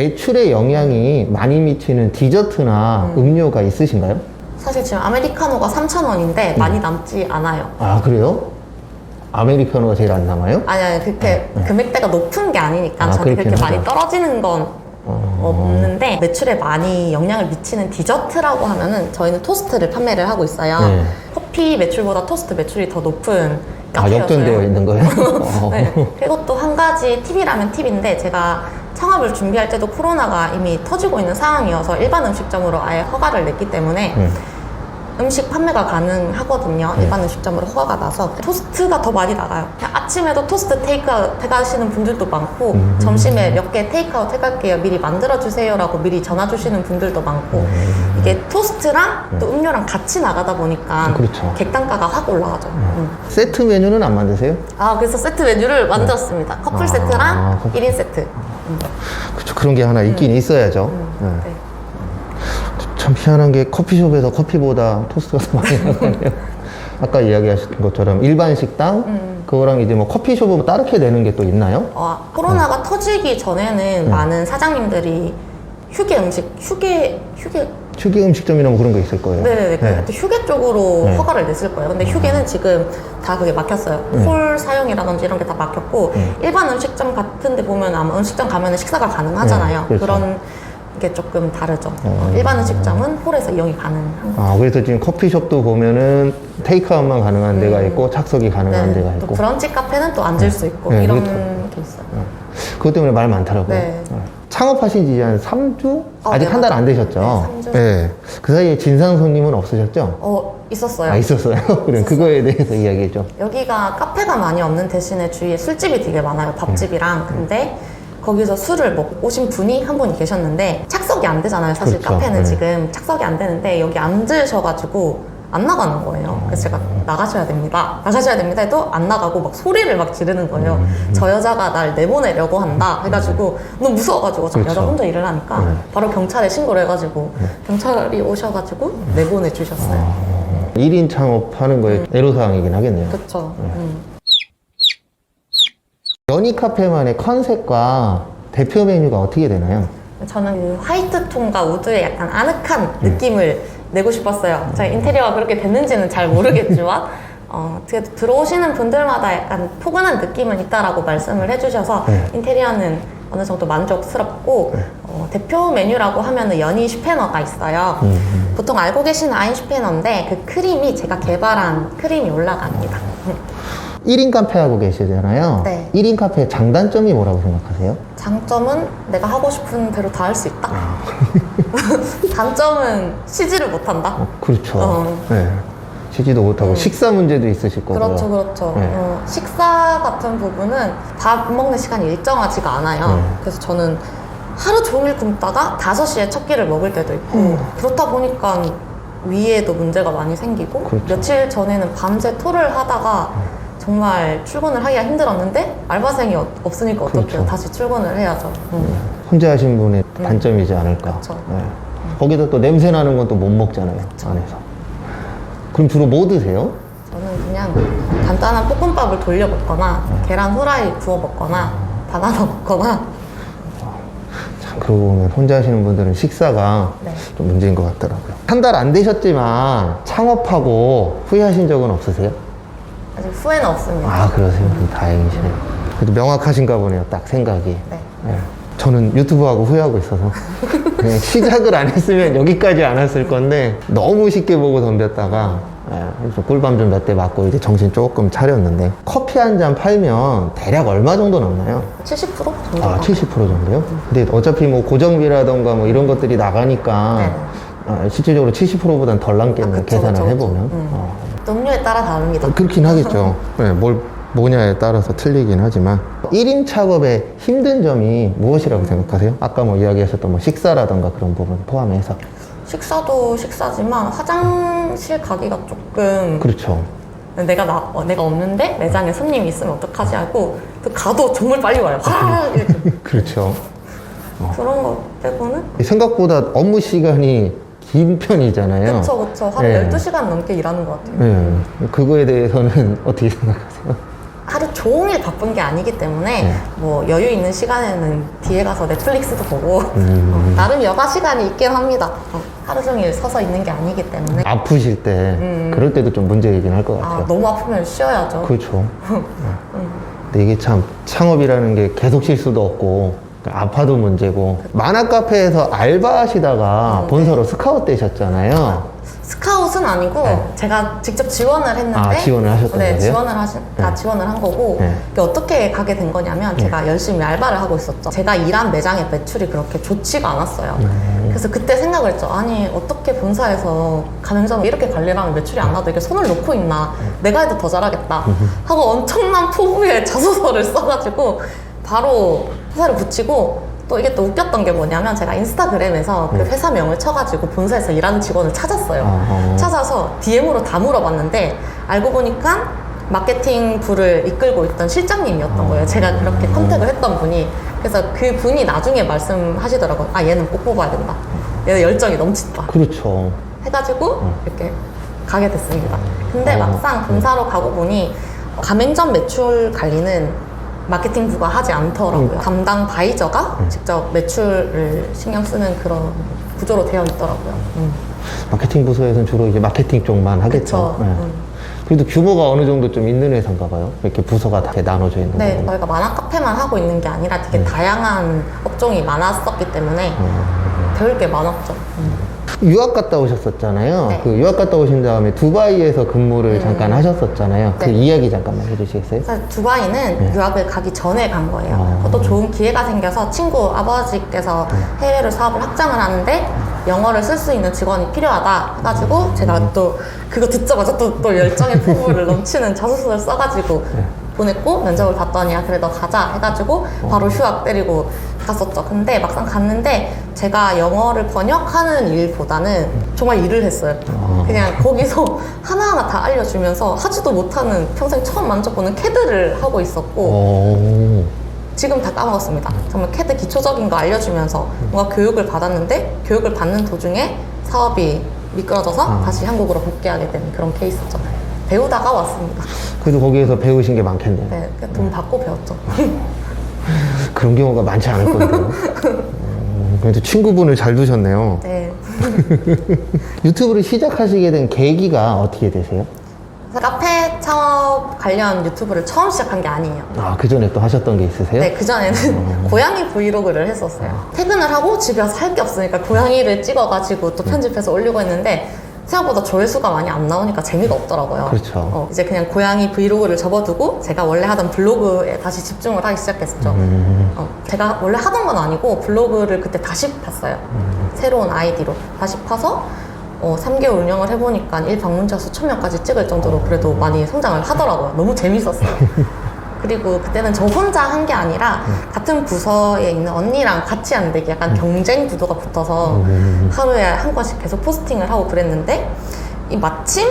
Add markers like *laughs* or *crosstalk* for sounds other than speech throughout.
매출에 영향이 많이 미치는 디저트나 음. 료가 있으신가요? 사실 지금 아메리카노가 3,000원인데 많이 남지 않아요. 아 그래요? 아메리카노가 제일 안 남아요? 아니, 아니, 그렇게 금액대가 높은 게 아니니까 아, 저는 그렇긴 그렇게 많이 하죠. 떨어지는 건 없는데 매출에 많이 영향을 미치는 디저트라고 하면은 저희는 토스트를 판매를 하고 있어요. 네. 커피 매출보다 토스트 매출이 더 높은 아 카페였어요. 역전되어 있는 거예요? *laughs* 어. 네. 그리고 또 한 가지 팁이라면 팁인데 제가 창업을 준비할 때도 코로나가 이미 터지고 있는 상황이어서 일반 음식점으로 아예 허가를 냈기 때문에 네. 음식 판매가 가능하거든요. 네. 일반 음식점으로 허가가 나서 토스트가 더 많이 나가요. 아침에도 토스트 테이크아웃 해가시는 분들도 많고 음. 점심에 몇 개 테이크아웃 해갈게요. 미리 만들어 주세요라고 미리 전화 주시는 분들도 많고 이게 토스트랑 또 음료랑 같이 나가다 보니까 음. 그렇죠. 객단가가 확 올라가죠. 음. 세트 메뉴는 안 만드세요? 아 그래서 세트 메뉴를 만들었습니다. 커플 아, 세트랑 커플. 1인 세트. 그렇죠. 그런 게 하나 있긴 있어야죠. 네. 네. 참 희한한 게 커피숍에서 커피보다 토스트가 더 많이 나가네요. *laughs* 아까 이야기하신 것처럼 일반 식당? 음. 그거랑 이제 뭐 커피숍은 따르게 되는 게 또 있나요? 어, 코로나가 터지기 전에는 많은 사장님들이 휴게 음식, 휴게, 휴게, 휴게 음식점이나 뭐 그런 거 있을 거예요 네네네. 네. 그때 휴게 쪽으로 네. 허가를 냈을 거예요. 근데 휴게는 지금 다 그게 막혔어요. 홀 사용이라든지 이런 게 다 막혔고, 일반 음식점 같은 데 보면 아마 음식점 가면 식사가 가능하잖아요. 네, 그렇죠. 그런 게 조금 다르죠. 어. 일반 음식점은 홀에서 이용이 가능한 거죠. 아 그래서 지금 커피숍도 보면은 테이크아웃만 가능한 데가 있고 착석이 가능한 데가 네. 또 있고 브런치 카페는 또 앉을 수 있고, 네, 이런 그렇죠. 게 있어요. 그것 때문에 말 많더라고요. 네. 어. 창업하신 지 한 3주? 어, 아직 네, 한 달 안. 되셨죠? 네, 삼 주. 네. 그 사이에 진상 손님은 없으셨죠? 어, 있었어요. 아, 있었어요. *laughs* 그럼 그거에 대해서 이야기해 줘. 여기가 카페가 많이 없는 대신에 주위에 술집이 되게 많아요. 밥집이랑. 음. 근데 거기서 술을 먹고 오신 분이 한 분이 계셨는데 착석이 안 되잖아요. 사실 그렇죠. 카페는 네. 지금 착석이 안 되는데 여기 앉으셔가지고 안 나가는 거예요. 그래서 제가 나가셔야 됩니다. 나가셔야 됩니다 해도 안 나가고 막 소리를 막 지르는 거예요. 음. 저 여자가 날 내보내려고 한다 해가지고 너무 무서워가지고 저 그렇죠. 여자 혼자 일을 하니까 네. 바로 경찰에 신고를 해가지고 경찰이 오셔가지고 내보내 주셨어요. 1인 창업하는 거에 애로사항이긴 하겠네요. 그쵸. 음. 연희 카페만의 컨셉과 대표 메뉴가 어떻게 되나요? 저는 그 화이트 톤과 우드의 약간 아늑한 네. 느낌을 내고 싶었어요. 제가 인테리어가 그렇게 됐는지는 잘 모르겠지만, *laughs* 어, 들어오시는 분들마다 약간 포근한 느낌은 있다라고 말씀을 해주셔서 네. 인테리어는 어느 정도 만족스럽고, 어, 대표 메뉴라고 하면은 연이 슈페너가 있어요. 음, 보통 알고 계시는 아인 슈페너인데 그 크림이 제가 개발한 크림이 올라갑니다. 1인 카페 하고 계시잖아요. 네. 1인 카페의 장단점이 뭐라고 생각하세요? 장점은 내가 하고 싶은 대로 다 할 수 있다. 아. *laughs* 단점은 쉬지를 못한다. 어, 그렇죠. 어. 네. 쉬지도 못하고 식사 문제도 있으실 거고요. 그렇죠, 그렇죠. 네. 어, 식사 같은 부분은 밥 먹는 시간이 일정하지가 않아요. 네. 그래서 저는 하루 종일 굶다가 5시에 첫 끼를 먹을 때도 있고, 그렇다 보니까 위에도 문제가 많이 생기고, 그렇죠. 며칠 전에는 밤새 토를 하다가 정말 출근을 하기가 힘들었는데, 알바생이 없- 없으니까 어떡해요. 그렇죠. 다시 출근을 해야죠. 음. 혼자 하신 분의 단점이지 않을까. 그렇죠. 네. 거기서 또 냄새 나는 건 또 못 먹잖아요. 안에서. 그럼 주로 뭐 드세요? 저는 그냥 간단한 볶음밥을 돌려 먹거나, 계란 후라이 구워 먹거나, 바나나 먹거나, 참 그러고 보면 혼자 하시는 분들은 식사가 네. 좀 문제인 것 같더라고요. 한 달 안 되셨지만 창업하고 후회하신 적은 없으세요? 아직 후회는 없습니다. 아 그러세요? 그럼 다행이시네요. 그래도 명확하신가 보네요. 딱 생각이. 네. 네. 저는 유튜브하고 후회하고 있어서 그냥 *laughs* 시작을 안 했으면 여기까지 안 왔을 건데 너무 쉽게 보고 덤볐다가 예, 꿀밤 좀 몇 대 맞고 이제 정신 조금 차렸는데 커피 한 잔 팔면 대략 얼마 정도 남나요? 70% 정도? 아, 70% 정도요? 근데 어차피 뭐 고정비라던가 뭐 이런 것들이 나가니까 네. 아, 실질적으로 70%보단 덜 남겠네, 아, 그쵸, 계산을 그쵸, 그쵸. 해보면. 음. 어. 음료에 따라 다릅니다. 그렇긴 하겠죠. 네, 뭘 뭐냐에 따라서 틀리긴 하지만 1인 작업의 힘든 점이 무엇이라고 생각하세요? 아까 뭐 이야기하셨던 뭐 식사라던가 그런 부분 포함해서 식사도 식사지만 화장실 가기가 조금 그렇죠. 내가 나 어, 내가 없는데 매장에 손님이 있으면 어떡하지 하고 또 가도 정말 빨리 와요. 와 이렇게 *laughs* 그렇죠. 그런 거 빼고는 생각보다 업무 시간이 긴 편이잖아요. 그쵸 그쵸 한 네. 12시간 넘게 일하는 것 같아요. 네, 그거에 대해서는 *laughs* 어떻게 생각하세요? 하루 하루 종일 바쁜 게 아니기 때문에 네. 뭐 여유 있는 시간에는 뒤에 가서 넷플릭스도 보고 음. *laughs* 어, 나름 여가 시간이 있긴 합니다. 어, 하루 종일 서서 있는 게 아니기 때문에 아프실 때 그럴 때도 좀 문제이긴 할것 음. 아, 같아요. 너무 아프면 쉬어야죠. 그렇죠. *laughs* 네. 근데 이게 참 창업이라는 게 계속 쉴 수도 없고 아파도 문제고 만화 카페에서 알바하시다가 본사로 스카웃 되셨잖아요. 스카웃은 아니고 네. 제가 직접 지원을 했는데 아, 지원을 하셨던 네, 거예요? 지원을 하시, 아, 네. 지원을 한 거고 네. 이게 어떻게 가게 된 거냐면 제가 열심히 알바를 하고 있었죠. 제가 일한 매장의 매출이 그렇게 좋지가 않았어요. 네. 그래서 그때 생각을 했죠. 아니 어떻게 본사에서 가맹점을 이렇게 관리를 하면 매출이 안 나도 이게 손을 놓고 있나? 내가 해도 더 잘하겠다. 하고 엄청난 포부에 자소서를 써가지고 바로 회사를 붙이고 또 이게 또 웃겼던 게 뭐냐면 제가 인스타그램에서 그 회사명을 쳐가지고 본사에서 일하는 직원을 찾았어요. 아하. 찾아서 DM으로 다 물어봤는데 알고 보니까 마케팅 부를 이끌고 있던 실장님이었던 거예요. 제가 그렇게 컨택을 했던 분이. 그래서 그 분이 나중에 말씀하시더라고요. 아, 얘는 꼭 뽑아야 된다. 얘는 열정이 넘친다. 그렇죠. 해가지고 이렇게 가게 됐습니다. 근데 어. 막상 본사로 가고 보니 가맹점 매출 관리는 마케팅부가 하지 않더라고요. 담당 바이저가 직접 매출을 신경 쓰는 그런 구조로 되어 있더라고요. 음. 마케팅 부서에서는 주로 이제 마케팅 쪽만 하겠죠. 그쵸. 네. 음. 그래도 규모가 어느 정도 좀 있는 회사인가 봐요. 이렇게 부서가 다 이렇게 나눠져 있는 네, 거고. 저희가 만화 카페만 하고 있는 게 아니라 되게 다양한 업종이 많았었기 때문에 배울 게 많았죠. 음. 유학 갔다 오셨었잖아요. 네. 그 유학 갔다 오신 다음에 두바이에서 근무를 잠깐 하셨었잖아요. 그 네. 이야기 잠깐만 해주시겠어요? 사실 두바이는 유학을 가기 전에 간 거예요. 네. 아. 그것도 좋은 기회가 생겨서 친구 아버지께서 네. 해외로 사업을 확장을 하는데 영어를 쓸 수 있는 직원이 필요하다 해가지고 제가 또 그거 듣자마자 또, 또 열정의 *laughs* 포부를 넘치는 자소서를 써가지고 네. 보냈고 면접을 봤더니 야 그래 너 가자 해가지고 바로 휴학 때리고 갔었죠. 근데 막상 갔는데 제가 영어를 번역하는 일보다는 정말 일을 했어요. 아. 그냥 거기서 *laughs* 하나하나 다 알려주면서 하지도 못하는 평생 처음 만져보는 캐드를 하고 있었고 오. 지금 다 까먹었습니다. 정말 캐드 기초적인 거 알려주면서 뭔가 교육을 받았는데 교육을 받는 도중에 사업이 미끄러져서 아. 다시 한국으로 복귀하게 된 그런 케이스죠. 배우다가 왔습니다. 그래도 거기에서 배우신 게 많겠네요. 네, 그냥 돈 받고 배웠죠. *laughs* 그런 경우가 많지 않을 건데요. *laughs* 음, 그래도 친구분을 잘 두셨네요. 네. *laughs* 유튜브를 시작하시게 된 계기가 어떻게 되세요? 그래서 카페 창업 관련 유튜브를 처음 시작한 게 아니에요. 아, 그 전에 또 하셨던 게 있으세요? 네, 그전에는 고양이 브이로그를 했었어요. 퇴근을 하고 집에 와서 할 게 없으니까 고양이를 찍어가지고 또 편집해서 올리고 했는데 생각보다 조회수가 많이 안 나오니까 재미가 없더라고요. 그렇죠. 어, 이제 그냥 고양이 브이로그를 접어두고 제가 원래 하던 블로그에 다시 집중을 하기 시작했었죠. 음. 어, 제가 원래 하던 건 아니고 블로그를 그때 다시 팠어요. 새로운 아이디로 다시 파서 어, 3개월 운영을 해보니까 일 방문자 수 1000명까지 찍을 정도로 그래도 많이 성장을 하더라고요. 너무 재밌었어요. *laughs* 그리고 그때는 저 혼자 한 게 아니라 같은 부서에 있는 언니랑 같이 하는데 이게 약간 경쟁 구도가 붙어서 하루에 한 건씩 계속 포스팅을 하고 그랬는데 이 마침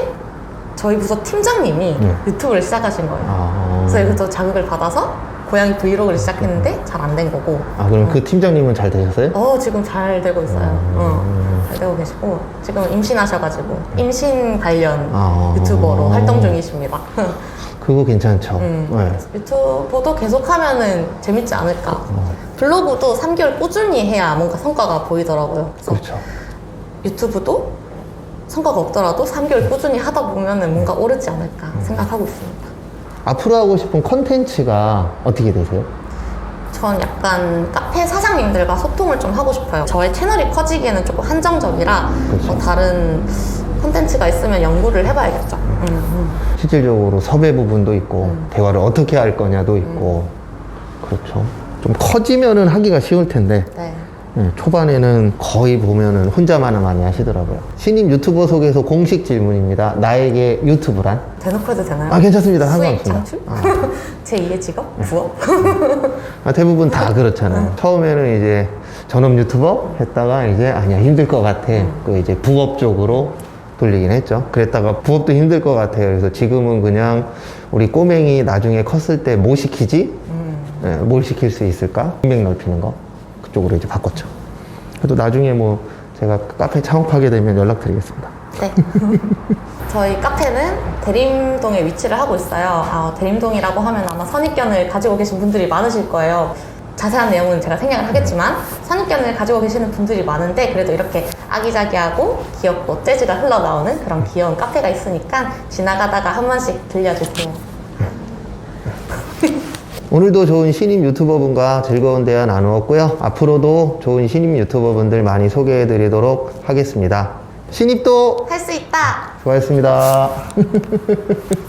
저희 부서 팀장님이 네. 유튜브를 시작하신 거예요. 아, 그래서 여기서 자극을 받아서 고양이 브이로그를 시작했는데 잘 안 된 거고 아, 그럼 그 팀장님은 잘 되셨어요? 어 지금 잘 되고 있어요 음. 어, 잘 되고 계시고 지금 임신하셔가지고 임신 관련 아. 유튜버로 활동 중이십니다 *laughs* 그거 괜찮죠. 음. 네. 유튜브도 계속 하면 재밌지 않을까 어. 블로그도 3개월 꾸준히 해야 뭔가 성과가 보이더라고요 그래서 그렇죠. 유튜브도 성과가 없더라도 3개월 꾸준히 하다 보면 뭔가 오르지 않을까 생각하고 있습니다 앞으로 하고 싶은 컨텐츠가 어떻게 되세요? 전 약간 카페 사장님들과 소통을 좀 하고 싶어요. 저의 채널이 커지기에는 조금 한정적이라 그렇죠. 어, 다른 콘텐츠가 있으면 연구를 해봐야겠죠. 음, 음. 실질적으로 섭외 부분도 있고 대화를 어떻게 할 거냐도 있고 그렇죠. 좀 커지면은 하기가 쉬울 텐데 네. 네, 초반에는 거의 보면은 혼자만 많이 하시더라고요. 신임 유튜버 속에서 공식 질문입니다. 나에게 유튜브란? 대놓고 해도 되나요? 아 괜찮습니다. 수익 상관없습니다. 창출? *laughs* 제 2의 직업? 부업? *laughs* 아, 대부분 다 그렇잖아요. 처음에는 이제 전업 유튜버 했다가 이제 아니야 힘들 것 같아. 그 이제 부업 쪽으로 돌리긴 했죠. 그랬다가 부업도 힘들 것 같아요. 그래서 지금은 그냥 우리 꼬맹이 나중에 컸을 때 뭐 시키지? 네, 뭘 시킬 수 있을까? 인맥 넓히는 거 그쪽으로 이제 바꿨죠. 그래도 나중에 뭐 제가 카페 창업하게 되면 연락드리겠습니다. 네. *laughs* 저희 카페는 대림동에 위치를 하고 있어요. 아, 대림동이라고 하면 아마 선입견을 가지고 계신 분들이 많으실 거예요. 자세한 내용은 제가 생략을 하겠지만 선입견을 가지고 계시는 분들이 많은데 그래도 이렇게 아기자기하고 귀엽고 재즈가 흘러나오는 그런 귀여운 카페가 있으니까 지나가다가 한 번씩 들려주세요. *laughs* 오늘도 좋은 신입 유튜버분과 즐거운 대화 나누었고요. 앞으로도 좋은 신입 유튜버분들 많이 소개해 드리도록 하겠습니다. 신입도 할 수 있다! 수고하셨습니다. *laughs*